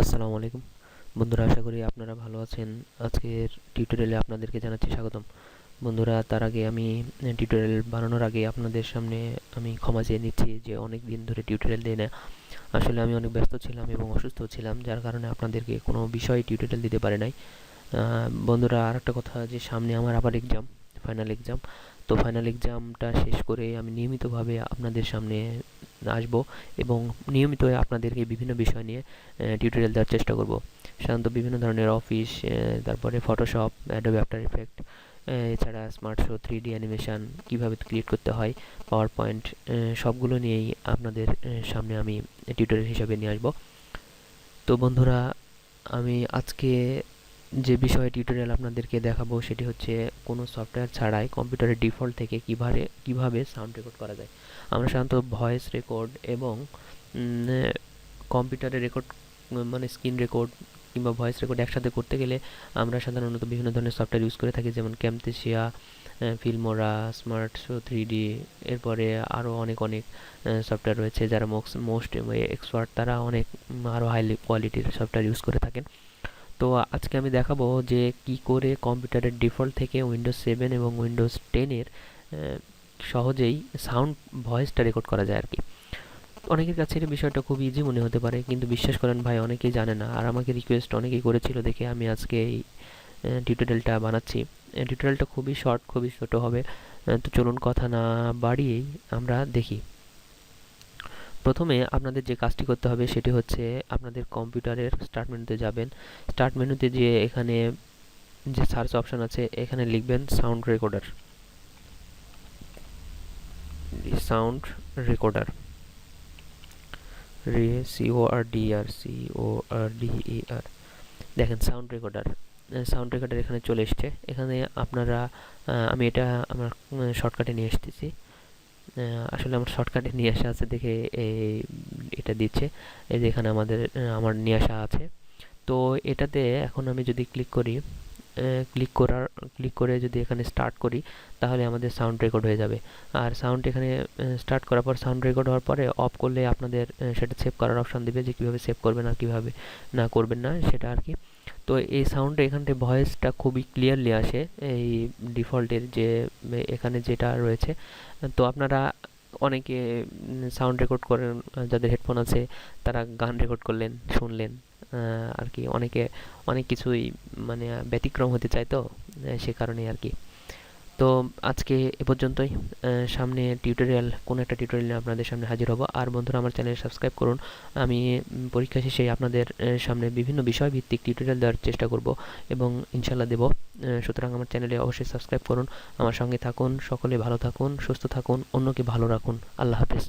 আসসালামু আলাইকুম। বন্ধুরা, আশা করি আপনারা ভালো আছেন। আজকের টিউটোরিয়ালে আপনাদেরকে জানাচ্ছি স্বাগতম। বন্ধুরা, তার আগে আমি টিউটোরিয়াল বানানোর আগে আপনাদের সামনে আমি ক্ষমা চেয়ে নিচ্ছি যে অনেক দিন ধরে টিউটোরিয়াল দিই না। আসলে আমি অনেক ব্যস্ত ছিলাম এবং অসুস্থ ছিলাম, যার কারণে আপনাদেরকে কোনো বিষয়ে টিউটোরিয়াল দিতে পারি নাই। বন্ধুরা আর একটা কথা যে সামনে আমার আবার এক্সাম ফাইনাল এক্সাম তো ফাইনাল এক্সামটা শেষ করে আমি নিয়মিতভাবে আপনাদের সামনে আসব এবং নিয়মিত আপনাদেরকে বিভিন্ন বিষয় নিয়ে টিউটোরিয়াল দেওয়ার চেষ্টা করব। সাধারণত বিভিন্ন ধরনের অফিস তারপরে ফটোশপ অ্যাডোবি আফটার ইফেক্ট এছাড়া smart show three D animation কীভাবে ক্রিয়েট করতে হয় পাওয়ার পয়েন্ট সবগুলো নিয়েই আপনাদের সামনে আমি টিউটোরিয়াল হিসাবে নিয়ে আসব। তো বন্ধুরা, আমি আজকে যে বিষয়ে টিউটোরিয়াল আপনাদেরকে দেখাবো সেটি হচ্ছে কোনো সফটওয়্যার ছাড়াই কম্পিউটারের ডিফল্ট থেকে কীভাবে কীভাবে সাউন্ড রেকর্ড করা যায়। আমরা সাধারণত ভয়েস রেকর্ড এবং কম্পিউটারে রেকর্ড মানে স্ক্রিন রেকর্ড কিংবা ভয়েস রেকর্ড একসাথে করতে গেলে আমরা সাধারণত বিভিন্ন ধরনের সফটওয়্যার ইউজ করে থাকি, যেমন Camtasia Filmora smart show three D এরপরে আরও অনেক অনেক সফটওয়্যার রয়েছে যারা মোস্ট এক্সপার্ট তারা অনেক আরও হাই কোয়ালিটির সফটওয়্যার ইউজ করে থাকেন। তো আজকে আমি দেখাবো যে কি করে কম্পিউটারের ডিফল্ট থেকে উইন্ডোজ সেভেন এবং উইন্ডোজ টেনের সহজেই সাউন্ড ভয়েসটা রেকর্ড করা যায় আর কি। অনেকের কাছে এই বিষয়টা খুব ইজি মনে হতে পারে, কিন্তু বিশ্বাস করেন ভাই, অনেকেই জানে না। আর আমাকে রিকোয়েস্ট অনেকেই করেছিল দেখে আমি আজকে এই টিউটোরিয়ালটা বানাচ্ছি। টিউটোরিয়ালটা খুবই শর্ট খুবই ছোটো হবে। তো চলুন কথা না বাড়িয়েই আমরা দেখি। প্রথমে আপনাদের যে কাজটি করতে হবে সেটি হচ্ছে আপনাদের কম্পিউটারের স্টার্ট মেনুতে যাবেন। স্টার্ট মেনুতে যে এখানে যে সার্চ অপশান আছে, এখানে লিখবেন sound recorder sound recorder re C O R D R C O R D E R দেখেন সাউন্ড রেকর্ডার সাউন্ড রেকর্ডার এখানে চলে এসছে। এখানে আপনারা আমি এটা আমার শর্টকাটে নিয়ে এসতেছি আসলে আমার শর্টকাটে নিয়ে আসা আছে দেখে এই এটা দিচ্ছে। এই যে এখানে আমাদের আমার নিয়ে আসা আছে। তো এটাতে এখন আমি যদি ক্লিক করি ক্লিক করার ক্লিক করে যদি এখানে স্টার্ট করি, তাহলে আমাদের সাউন্ড রেকর্ড হয়ে যাবে। আর সাউন্ড এখানে স্টার্ট করার পর সাউন্ড রেকর্ড হওয়ার পরে অফ করলে আপনাদের সেটা সেভ করার অপশান দেবে যে কীভাবে সেভ করবেন আর কীভাবে না করবেন না, সেটা আর কি। তো এই সাউন্ডটা এখানটায় ভয়েসটা খুবই ক্লিয়ারলি আসে, এই ডিফল্টের যে এখানে যেটা রয়েছে। তো আপনারা অনেকে সাউন্ড রেকর্ড করেন, যাদের হেডফোন আছে, তারা গান রেকর্ড করলেন, শুনলেন আর কি। অনেকে, অনেক কিছুই মানে ব্যতিক্রম হতে চায় তো সে কারণেই আর কি। তো আজকে এ পর্যন্তই। সামনে টিউটোরিয়াল কোনো একটা টিউটোরিয়াল আপনাদের সামনে হাজির হব। আর বন্ধুরা, আমার চ্যানেল সাবস্ক্রাইব করুন। আমি পরীক্ষা শেষে আপনাদের সামনে বিভিন্ন বিষয়ভিত্তিক টিউটোরিয়াল দেওয়ার চেষ্টা করব এবং ইনশাল্লাহ দেব। সুতরাং আমার চ্যানেলে অবশ্যই সাবস্ক্রাইব করুন। আমার সঙ্গে থাকুন, সকলে ভালো থাকুন, সুস্থ থাকুন, অন্যকে ভালো রাখুন। আল্লাহ হাফেজ।